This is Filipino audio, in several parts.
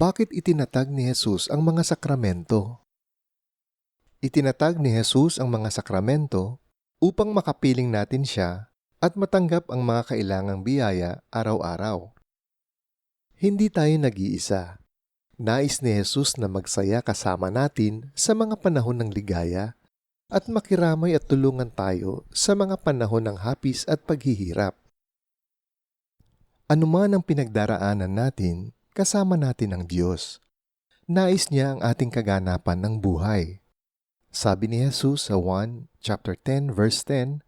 Bakit itinatag ni Jesus ang mga sakramento? Itinatag ni Jesus ang mga sakramento upang makapiling natin siya at matanggap ang mga kailangang biyaya araw-araw. Hindi tayo nag-iisa. Nais ni Jesus na magsaya kasama natin sa mga panahon ng ligaya at makiramay at tulungan tayo sa mga panahon ng hapis at paghihirap. Ano man ang pinagdaraanan natin, kasama natin ang Diyos. Nais niya ang ating kaganapan ng buhay. Sabi ni Jesus sa 1 chapter 10 verse 10,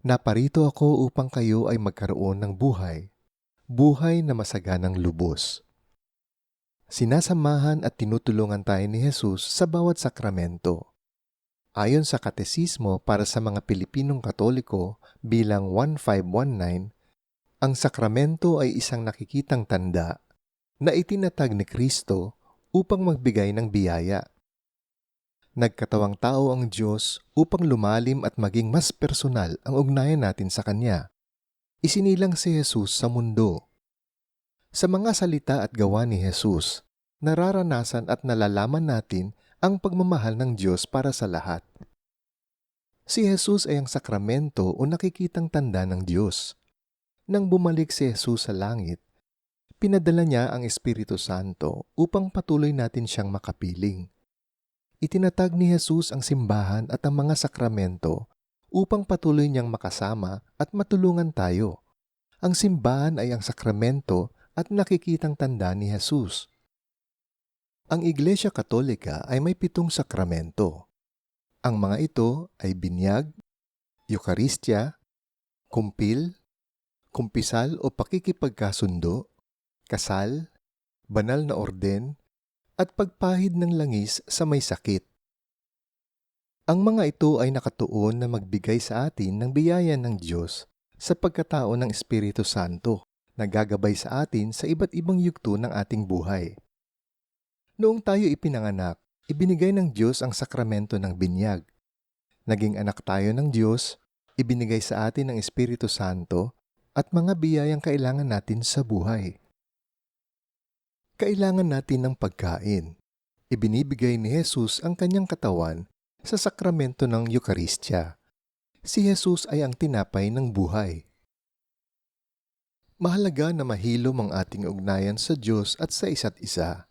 Naparito ako upang kayo ay magkaroon ng buhay, buhay na masaganang lubos. Sinasamahan at tinutulungan tayo ni Jesus sa bawat sakramento. Ayon sa Katesismo para sa mga Pilipinong Katoliko bilang 1519, ang sakramento ay isang nakikitang tanda na itinatag ni Kristo upang magbigay ng biyaya. Nagkatawang tao ang Diyos upang lumalim at maging mas personal ang ugnayan natin sa Kanya. Isinilang si Jesus sa mundo. Sa mga salita at gawa ni Jesus, nararanasan at nalalaman natin ang pagmamahal ng Diyos para sa lahat. Si Jesus ay ang sakramento o nakikitang tanda ng Diyos. Nang bumalik si Jesus sa langit, pinadala niya ang Espiritu Santo upang patuloy natin siyang makapiling. Itinatag ni Jesus ang simbahan at ang mga sakramento upang patuloy niyang makasama at matulungan tayo. Ang simbahan ay ang sakramento at nakikitang tanda ni Jesus. Ang Iglesia Katolika ay may pitong sakramento. Ang mga ito ay binyag, Eukaristya, kumpil, kumpisal o pakikipagkasundo, kasal, banal na orden, at pagpahid ng langis sa may sakit. Ang mga ito ay nakatuon na magbigay sa atin ng biyaya ng Diyos sa pagkatao ng Espiritu Santo na gagabay sa atin sa iba't ibang yugto ng ating buhay. Noong tayo ipinanganak, ibinigay ng Diyos ang sakramento ng binyag. Naging anak tayo ng Diyos, ibinigay sa atin ang Espiritu Santo at mga biyayang kailangan natin sa buhay. Kailangan natin ng pagkain. Ibinibigay ni Jesus ang kanyang katawan sa sakramento ng Eukaristya. Si Jesus ay ang tinapay ng buhay. Mahalaga na mahilom ang ating ugnayan sa Diyos at sa isa't isa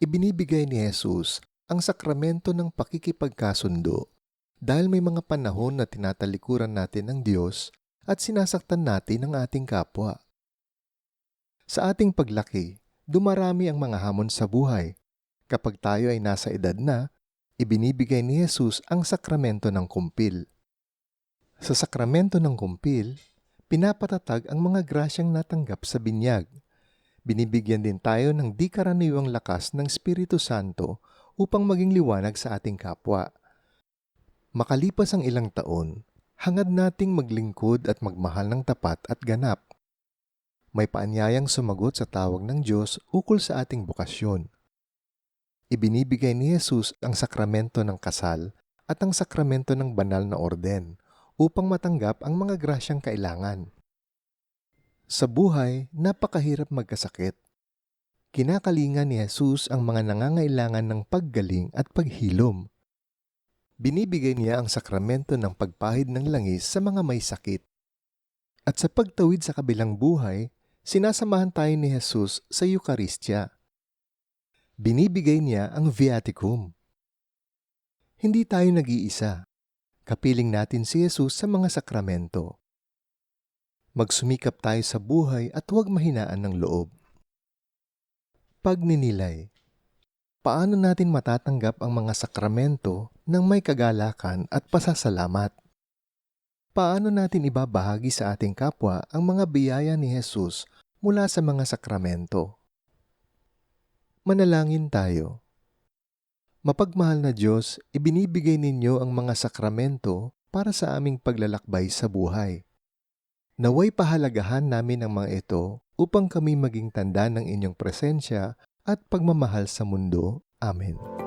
ibinibigay ni Jesus ang sakramento ng pakikipagkasundo dahil may mga panahon na tinatalikuran natin ng Diyos at sinasaktan natin ang ating kapwa. Sa ating paglaki, dumarami ang mga hamon sa buhay. Kapag tayo ay nasa edad na, ibinibigay ni Jesus ang sakramento ng kumpil. Sa sakramento ng kumpil, pinapatatag ang mga grasyang natanggap sa binyag – binibigyan din tayo ng di karaniwang lakas ng Espiritu Santo upang maging liwanag sa ating kapwa. Makalipas ang ilang taon, hangad nating maglingkod at magmahal ng tapat at ganap. May paanyayang sumagot sa tawag ng Diyos ukol sa ating bukasyon. Ibinibigay ni Jesus ang sakramento ng kasal at ang sakramento ng banal na orden upang matanggap ang mga grasyang kailangan. Sa buhay, napakahirap magkasakit. Kinakalingan ni Jesus ang mga nangangailangan ng paggaling at paghilom. Binibigay niya ang sakramento ng pagpahid ng langis sa mga may sakit. At sa pagtawid sa kabilang buhay, sinasamahan tayo ni Jesus sa Eukaristya. Binibigay niya ang viaticum. Hindi tayo nag-iisa. Kapiling natin si Jesus sa mga sakramento Magsumikap tayo sa buhay at huwag mahinaan ng loob. Pagninilay Paano natin matatanggap ang mga sakramento ng may kagalakan at pasasalamat? Paano natin ibabahagi sa ating kapwa ang mga biyaya ni Jesus mula sa mga sakramento? Manalangin tayo. Mapagmahal na Diyos, ibinibigay ninyo ang mga sakramento para sa aming paglalakbay sa buhay. Naway pahalagahan namin ang mga ito upang kami maging tanda ng inyong presensya at pagmamahal sa mundo. Amen.